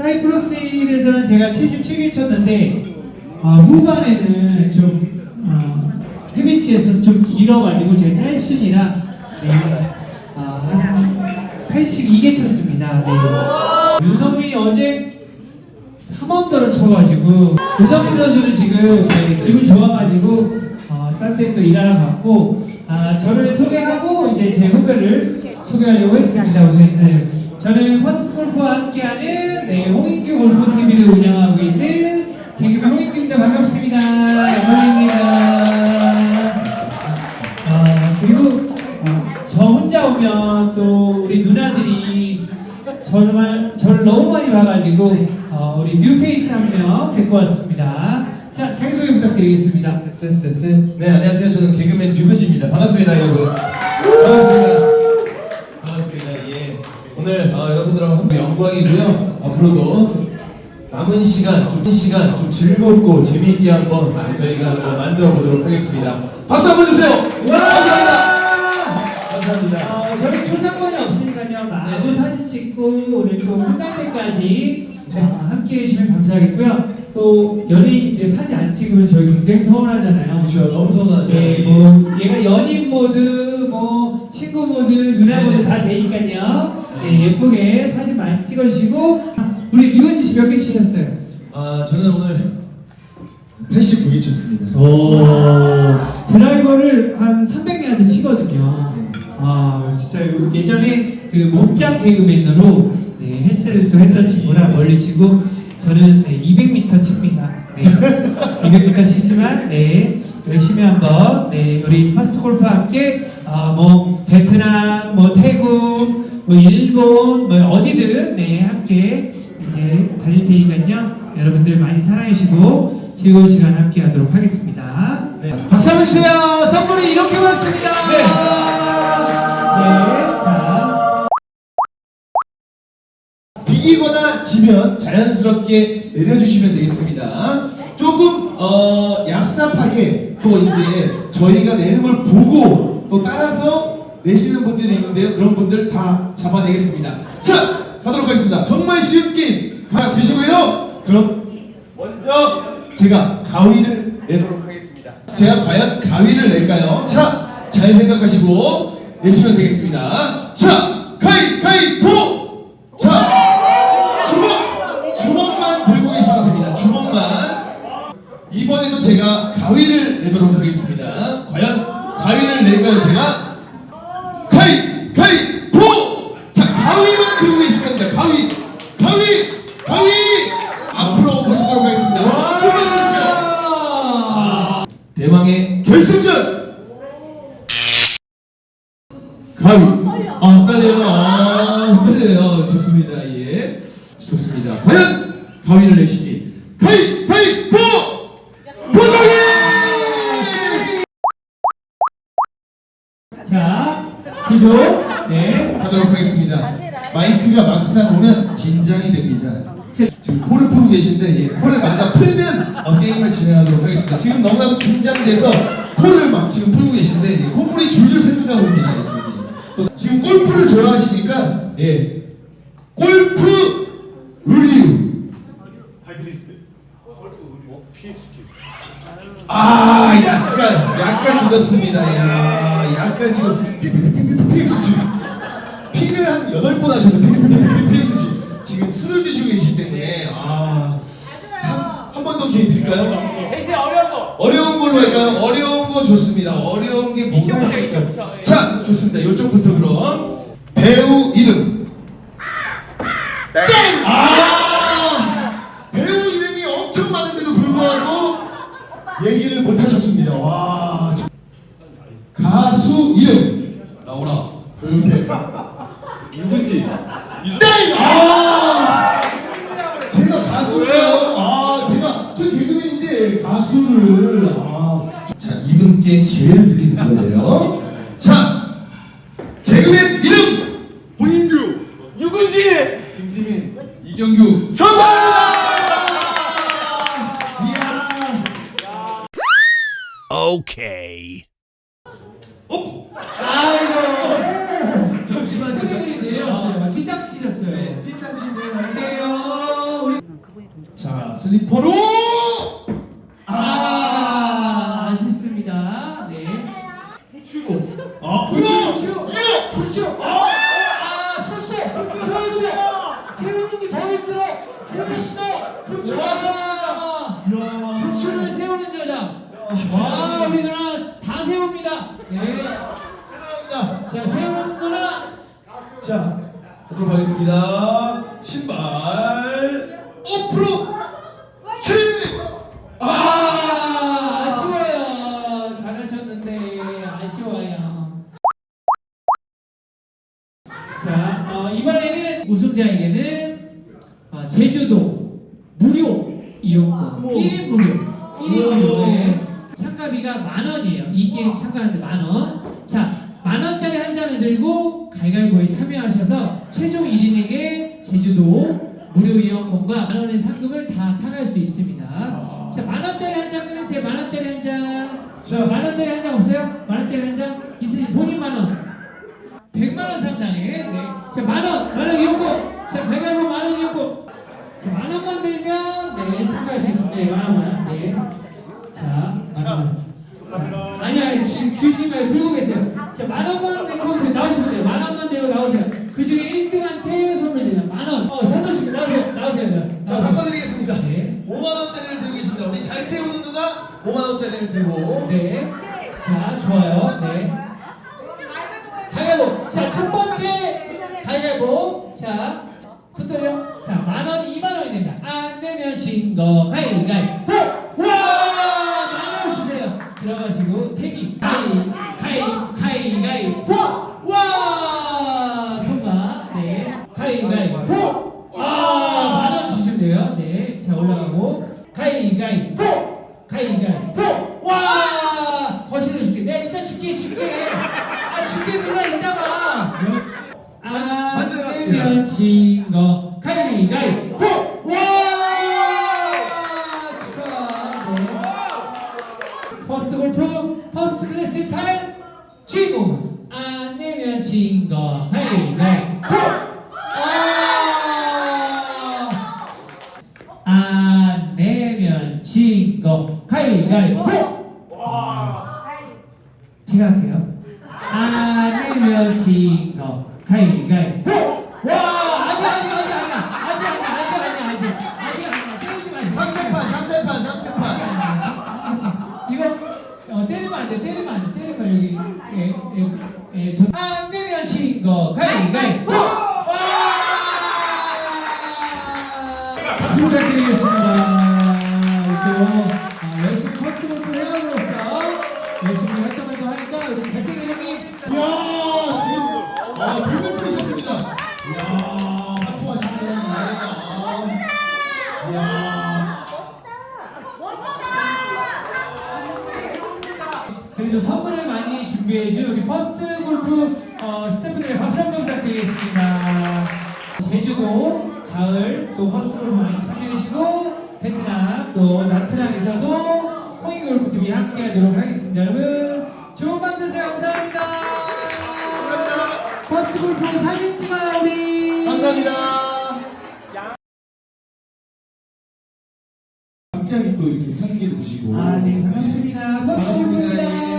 사이프러스 힐에서는 제가 77개 쳤는데 어, 후반에는 좀 어, 헤비치에서 좀 길어가지고 제가 짤순이라 네, 어, 한 82개 쳤습니다. 네. 윤성민이 어제 3원더를 쳐가지고 윤성민 선수는 지금 네, 기분 좋아가지고 어, 딴데 또 일하러 갔고 아, 저를 소개하고 이제 제 후배를 소개하려고 했습니다. 우선 인사드려요. 저는 퍼스트 골프와 함께하는 네, 홍인규 골프 TV를 운영하고 있는 개그맨 홍인규입니다. 반갑습니다. 영광입니다. 아, 그리고 어, 저 혼자 오면 또 우리 누나들이 정말 저를 너무 많이 봐가지고 어, 우리 뉴페이스 한 명 데리고 왔습니다. 자, 자기소개 부탁드리겠습니다. 네, 안녕하세요. 저는 개그맨 류근지입니다. 반갑습니다, 여러분. 반갑습니다. 예. 오늘 어, 여러분들하고 함께 영광이고요. 앞으로도 남은 시간, 좀 시간 좀 즐겁고 재미있게 한번 저희가 또 만들어 보도록 하겠습니다. 박수 한번 주세요. 감사합니다. 감사합니다. 어, 저희 초상권이 없으니까요. 마구 사진 찍고 오늘 또 끝날 때까지 어, 함께 해 주시면 감사하겠고요. 또 연예인인데 사진 안 찍으면 저희 굉장히 서운하잖아요. 그렇죠. 너무 서운하죠. 예, 뭐 얘가 연인 모드, 뭐 친구 모드, 누나 모드 다 되니까요. 예, 예쁘게 사진 많이 찍어주시고 우리 류현지 씨 몇 개 치셨어요? 아, 저는 오늘 89개 쳤습니다. 오, 드라이버를 한 300개한테 치거든요. 아, 진짜 예전에 그 목장 개그맨으로 네, 헬스를 또 했던 친구라 멀리 치고 저는 네, 200m 칩니다. 네, 200m 치지만 네, 열심히 한번 네, 우리 파스트 골프와 함께 아, 뭐 베트남, 뭐 태국, 뭐 일본, 뭐 어디든 네, 함께 이제 달릴 테니까요. 여러분들 많이 사랑해주시고 즐거운 시간 함께 하도록 하겠습니다. 네. 박수 한번 주세요. 선물이 이렇게 왔습니다. 네. 네, 자. 이기거나 지면 자연스럽게 내려주시면 되겠습니다. 조금 어, 얍삽하게 또 이제 저희가 내는 걸 보고 또 따라서 내시는 분들이 있는데요. 그런 분들 다 잡아내겠습니다. 자, 가도록 하겠습니다. 정말 쉬운 게임 가 드시고요. 그럼 먼저 제가 가위를 내도록 하겠습니다. 제가 과연 가위를 낼까요? 자, 잘 생각하시고 내시면 되겠습니다. 자, 가위, 가위, 보! 자, 주먹! 주먹만 들고 계시면 됩니다. 주먹만. 이번에도 제가 가위를 내도록 하겠습니다. 과연 가위를 낼까요, 제가? 가위! 가위! 보! 자, 가위만 들고 계시면 됩니다. 가위! 가위! 가위! 앞으로 모시도록 하겠습니다. 뽑아주세요. 대망의 결승전! 가위. 아, 떨려요. 아, 떨려요. 좋습니다. 예. 좋습니다. 과연 가위를 내시지. 가위! 하도록 하겠습니다. 마이크가 막상 오면 긴장이 됩니다. 지금 코를 풀고 계신데 예, 코를 맞아 풀면 어, 게임을 진행하도록 하겠습니다. 지금 너무나도 긴장돼서 코를 막 지금 풀고 계신데 예, 콧물이 줄줄 새는가 봅니다. 예, 지금. 또 지금 골프를 좋아하시니까 예, 골프 의류 아 약간 약간 늦었습니다. 야 약간 지금 피피피피피 피를 한 여덟 번 하셔서 피피피피피수지 지금 술을 드시고 계시기 때문에 아 한 번 더 기회 드릴까요? 대신 어려운 거. 어려운 걸로 할까요? 어려운 거 좋습니다. 어려운 게 뭐가 있을까? 자 좋습니다. 이쪽부터 그럼 배우 이름 누군지. 땡! 아! 제가 가수예요. 아, 제가 저 개그맨인데 가수를 아. 자, 이분께 기회를 드리는 거예요. 자, 개그맨 이름 본인규. 누군지. 김지민, 이경규. 정답! 이야. Okay. 어? 바로 아, 아쉽습니다. 네. 붙이고 아 그렇죠. 붙이고 그렇죠. 그렇죠. 아, 아, 섰어. 섰어. 세우는 게 더 힘들어. 세웠어. 그렇죠. 와. 야 부추를 세우는 여자. 와, 우리 누나 다 세웁니다. 네. 감사합니다. 자, 세우는 누나. 자, 하도록 하겠습니다. 신발 오프로 칠! 아, 아! 아쉬워요. 잘하셨는데 아쉬워요. 자, 어, 이번에는 우승자에게는 어, 제주도 무료 이용권 우와. 1인 무료 1인 우와. 무료에 참가비가 만 원이에요. 이 게임 참가하는데 만 원. 자, 만 원짜리 한 장을 들고 가위바위보에 참여하셔서 최종 1인에게 제주도 무료 이용권과 만 원의 상금을 다 타갈 수 있습니다. 자, 만 원짜리 한장 꺼내세요. 만 원짜리 한 장. 자. 만 원짜리 한장 없어요? 만 원짜리 한 장? 있으시 본인 만 원. 100만 원 상당의 네. 자, 만 원, 만 원 이용권. 자, 가위바위보 만 원 이용권. 자, 만 원만 들면 네, 참가할 수 있습니다. 네, 만 원만. 네. 자, 만 원. 자, 아니, 아니, 주, 주지 말고 들고 계세요. 자, 만 원만 들고 들- 나오시면 돼요. 만 원만 들고 나오세요. 그 중에 1등한테 선물 드려요. 만 원. 어, 산도축 나오세요. 나오세요. 자, 바꿔드리겠습니다. 네. 5만원짜리를 들고 계십니다. 우리 잘 세우는 누나 5만원짜리를 들고. 네. 자, 좋아요. 네. 가위바위보. 자, 첫 번째 가위바위보. 자, 손 들려. 자, 만 원, 이만 원이 된다. 안 되면 진거 가위바위보. 와! 만원 주세요. 들어가시고 태기. 가위, 가위, 가위바위보. 와! 통과. 네. 가위바위보. 아, 만원 주시면 돼요. 네. 자, 올라가고. 가위바위보. 가위바위 지거 가위가위보 제가 할게요 아니면 지거 카이가이, 토, 와 아니 아니 아니 아니 아직 아니 아직 아니 아직 아직 아니 때리지 마세요 삼세판 삼세판 삼세판 이거 어, 때리면 안돼 때리면 안돼 때리면 여기 예, 예, 예, 저, 안 되면 지거 가위가위보 와 박수 부탁드리겠습니다 또 어, 열심히 골프를 해함으로써 열심히 활동을 또 하니까 우리 잘생긴 형님 이야, 지금, 아, 불을 끄셨습니다. 이야, 하트하시는 나이가. 이야. 그리고 선물을 많이 준비해준 우리 퍼스트 골프 어, 스태프들의 박수 한번 부탁드리겠습니다. 제주도 가을 또 퍼스트 골프 많이 참여해주시고 베트남 또 나트랑에서도 홍익 골프TV 함께 하도록 하겠습니다. 여러분 좋은 밤 되세요. 감사합니다. 퍼스트 골프 사진 찍어요 우리. 감사합니다. 갑자기 또 이렇게 사진기를 드시고. 아, 네, 반갑습니다. 퍼스트 골프입니다.